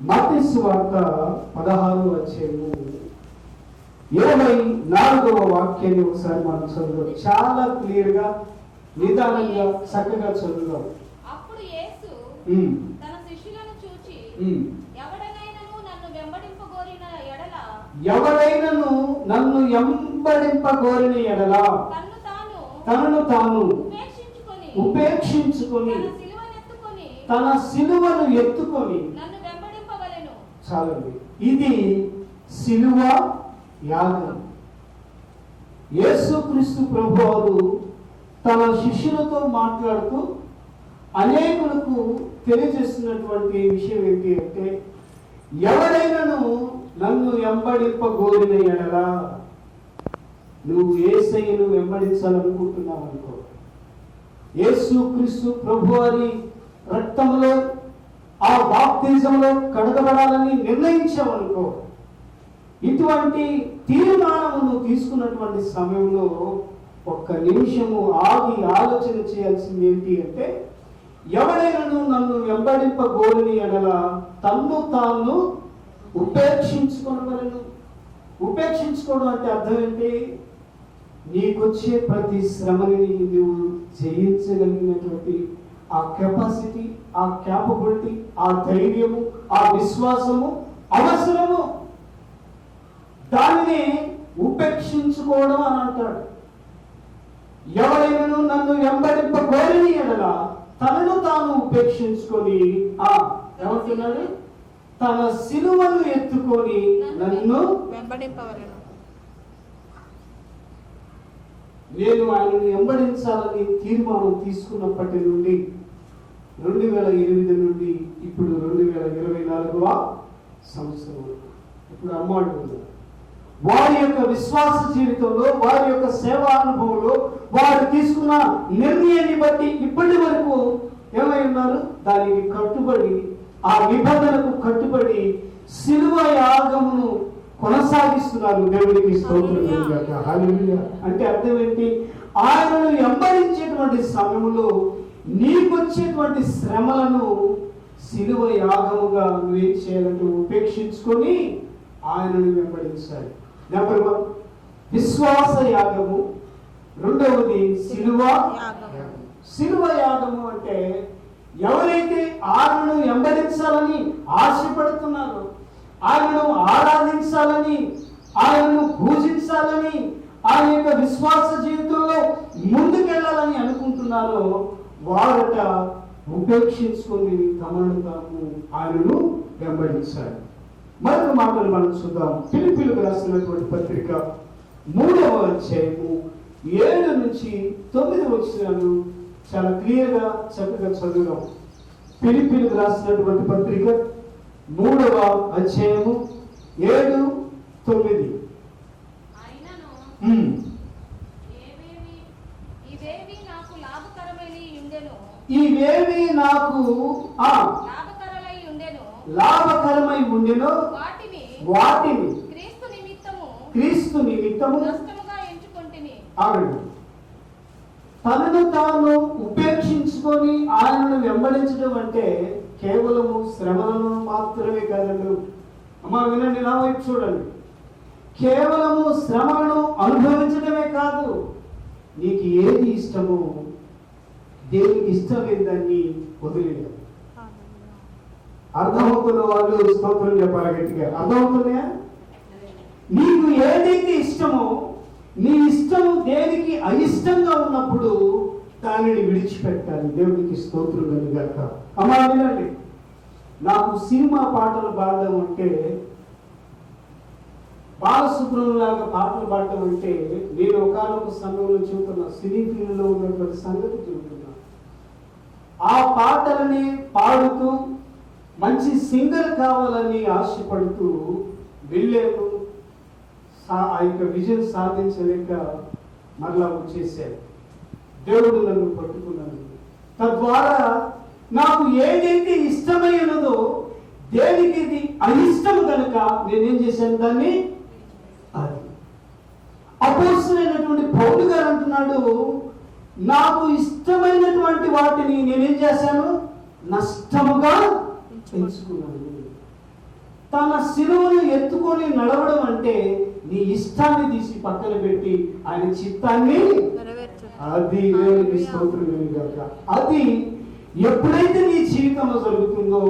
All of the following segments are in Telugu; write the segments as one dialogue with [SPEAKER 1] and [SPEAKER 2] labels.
[SPEAKER 1] మత్స్సు వార్త పదహారు అధ్యాయము. ఇరవై నాలుగవ వాక్యాన్ని ఒకసారి మనం చదువుదాం. చాలా క్లియర్గా నిదానంగా చక్కగా చదువుదాం.
[SPEAKER 2] అప్పుడు యేసు తన శిష్యులను చూచి. ఎవడనైనను నన్ను వెంబడింపగోరిన ఎడల?
[SPEAKER 1] ఎవరైనను నన్ను ఎంబడింపగోరిన ఎడలా?
[SPEAKER 2] తన్ను తాను
[SPEAKER 1] తనను తాను
[SPEAKER 2] ఉపేక్షించుకొని
[SPEAKER 1] ఉపేక్షించుకొని
[SPEAKER 2] తన
[SPEAKER 1] సిలువను ఎత్తుకొని
[SPEAKER 2] నన్ను
[SPEAKER 1] చాలండి. ఇది సిలువ యాగం యేసుక్రీస్తు ప్రభువారు తన శిష్యులతో మాట్లాడుతూ అనేకులకు తెలియజేస్తున్నటువంటి విషయం ఏంటి అంటే ఎవరైనాను నన్ను వెంబడింపగోరిన ఎడలా నువ్వు ఏసయ్యను వెంబడించాలనుకుంటున్నావు అనుకో యేసుక్రీస్తు ప్రభువారి రక్తంలో ఆ బాప్తిజంలో కడగబడాలని నిర్ణయించామనుకో ఇటువంటి తీర్మానము నువ్వు తీసుకున్నటువంటి సమయంలో ఒక్క నిమిషము ఆగి ఆలోచన చేయాల్సింది ఏంటి అంటే ఎవడైనాను నన్ను వెంబడింపగోరిని ఎడల తన్ను తాను ఉపేక్షించుకొనవలను. ఉపేక్షించుకోవడం అంటే అర్థం ఏంటి? నీకొచ్చే ప్రతి శ్రమని నువ్వు జయించగలిగినటువంటి ఆ కెపాసిటీ ఆ క్యాపబిలిటీ ఆ ధైర్యము ఆ విశ్వాసము అవసరము. దానిని ఉపేక్షించుకోవడం అని అంటాడు. ఎవరైనా నన్ను వెంబడింపగోరిని ఎడల తనను తాను ఉపేక్షించుకొని ఆ ఏమంటున్నాడు తన సిలువను ఎత్తుకొని నన్ను
[SPEAKER 3] వెంబడింపవలను
[SPEAKER 1] నేను ఆయనను వెంబడించాలని తీర్మానం తీసుకున్నప్పటి నుండి రెండు వేల ఎనిమిది నుండి ఇప్పుడు రెండు వేల ఇరవై నాలుగవ సంవత్సరం. ఇప్పుడు అమ్మాడు వారి యొక్క విశ్వాస జీవితంలో వారి యొక్క సేవా అనుభవంలో వారు తీసుకున్న నిర్ణయాన్ని బట్టి ఇప్పటి వరకు ఏమై ఉన్నారు? దానికి కట్టుబడి ఆ నిబంధనకు కట్టుబడి శిలువ యాగమును కొనసాగిస్తున్నారు స్తోత్రం. హల్లెలూయా. అంటే అర్థం ఏంటి ఆయనను వెంబడించేటువంటి సమయంలో నీకొచ్చేటువంటి శ్రమలను శిలువ యాగముగా నువ్వేం చేయాలంటే ఉపేక్షించుకొని ఆయనను వెంబడించాలి నెంబర్ వన్ విశ్వాస యాగము రెండవది
[SPEAKER 3] యాగము.
[SPEAKER 1] శిలువ యాగము అంటే ఎవరైతే ఆయనను వెంబడించాలని ఆశపడుతున్నారో ఆయనను ఆరాధించాలని ఆయనను పూజించాలని ఆయన యొక్క విశ్వాస జీవితంలో ముందుకెళ్ళాలని అనుకుంటున్నారో వారట ఉపేక్షించుకొని తమను తాము ఆయనను వెంబడించారు మరొక మాటలు మనం చూద్దాం. పిలిపిలకు రాసినటువంటి పత్రిక మూడవ అధ్యాయము ఏడు నుంచి తొమ్మిది వచ్చినాలు చాలా క్లియర్గా చక్కగా చదువుదాం. పిలిపిలకు రాసినటువంటి పత్రిక మూడవ అధ్యాయము ఏడు తొమ్మిది.
[SPEAKER 2] ఇవేవి నాకు లాభకరమై ఉండెను. వాటిని
[SPEAKER 1] వాటిని
[SPEAKER 2] క్రీస్తు నిమిత్తము
[SPEAKER 1] క్రీస్తు నిమిత్తము
[SPEAKER 2] నష్టముగా ఎంచుకొంటిని.
[SPEAKER 1] ఆగండి. తనను తాను ఉపేక్షించుకొని ఆయనను వెంబడించడం అంటే కేవలము శ్రమలను మాత్రమే కాదండి. అమ్మా వినండి నా వైపు చూడండి. కేవలము శ్రమలను అనుభవించడమే కాదు నీకు ఏది ఇష్టమో దేవునికి ఇష్టమైన దాన్ని వదిలేదు అర్థమవుతున్న వాళ్ళు స్తోత్రం చెప్పాలి గట్టిగా. అర్థమవుతున్నాయా? నీకు ఏదైతే ఇష్టమో నీ ఇష్టం దేనికి అయిష్టంగా ఉన్నప్పుడు దానిని విడిచిపెట్టాలి. దేవునికి స్తోత్రం కనుక అమ్మా వినండి. నాకు సినిమా పాటలు పాడడం అంటే బాలసుబ్రహ్మలాగా పాటలు పాడటం అంటే నేను ఒకనొక సంఘంలో చెబుతున్న సినీ ఫీల్డ్లో ఉన్నటువంటి సంగతి చెబుతున్నా. ఆ పాటలని పాడుతూ మంచి సింగర్ కావాలని ఆశపడుతూ వెళ్ళాను. సా- ఆ యొక్క విజయం సాధించలేక మరలా వచ్చేసాను దేవుడు నన్ను పట్టుకున్నాను తద్వారా నాకు ఏదైతే ఇష్టమైన దేనికి ఇది అయిష్టం కనుక నేనేం చేశాను దాన్ని? అది. అపోసరైనటువంటి పౌలు గారు అంటున్నాడు నాకు ఇష్టమైనటువంటి వాటిని నేనేం చేశాను? నష్టముగా ఎంచుకున్నాను. తన సిలువను ఎత్తుకొని నడవడం అంటే నీ ఇష్టాన్ని తీసి పక్కన పెట్టి ఆయన చిత్తాన్ని అది స్తోత్రం అది ఎప్పుడైతే నీ జీవితంలో జరుగుతుందో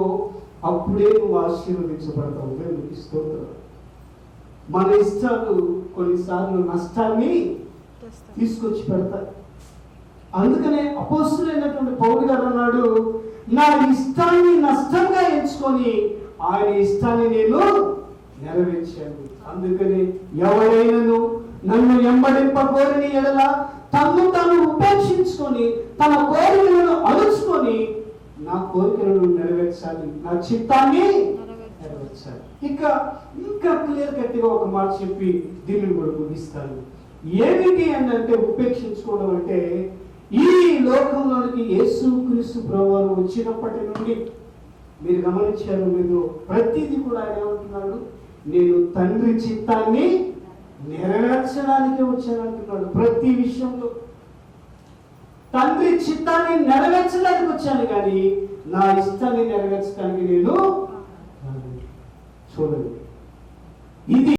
[SPEAKER 1] అప్పుడే నువ్వు ఆశీర్వదించబడతావు. దేవునికి స్తోత్రం. మన ఇష్టాలు కొన్నిసార్లు నష్టాన్ని. తీసుకొచ్చి పెడతారు అందుకనే అపోస్తులైనటువంటి పౌరు గారు అన్నాడు నా ఇష్టాన్ని నష్టంగా ఎంచుకొని ఆయన ఇష్టాన్ని నేను నెరవేర్చాను. అందుకని ఎవరైనాను నన్ను ఎంబడింపకోరిని ఎడల తన్ను తాను ఉపేక్షించుకొని తన కోరికలను అలుచుకొని నా కోరికలను నెరవేర్చాలి. నా చిత్తాన్ని నెరవేర్చాలి. ఇంకా ఇంకా క్లియర్ కట్గా ఒక మాట చెప్పి దీన్ని కూడా ముగిస్తాను. ఏమిటి అని అంటే ఉపేక్షించుకోవడం అంటే ఈ లోకంలోనికి యేసు క్రీస్తు ప్రభువారు వచ్చినప్పటి నుండి మీరు గమనించారు మీరు ప్రతిదీ కూడా ఆయన ఏమంటున్నాడు? నేను తండ్రి చిత్తాన్ని నెరవేర్చడానికి వచ్చానంటున్నాడు ప్రతి విషయంలో. తండ్రి చిత్తాన్ని నెరవేర్చడానికి వచ్చాను కానీ నా ఇష్టాన్ని నెరవేర్చడానికి నేను చూడండి ఇది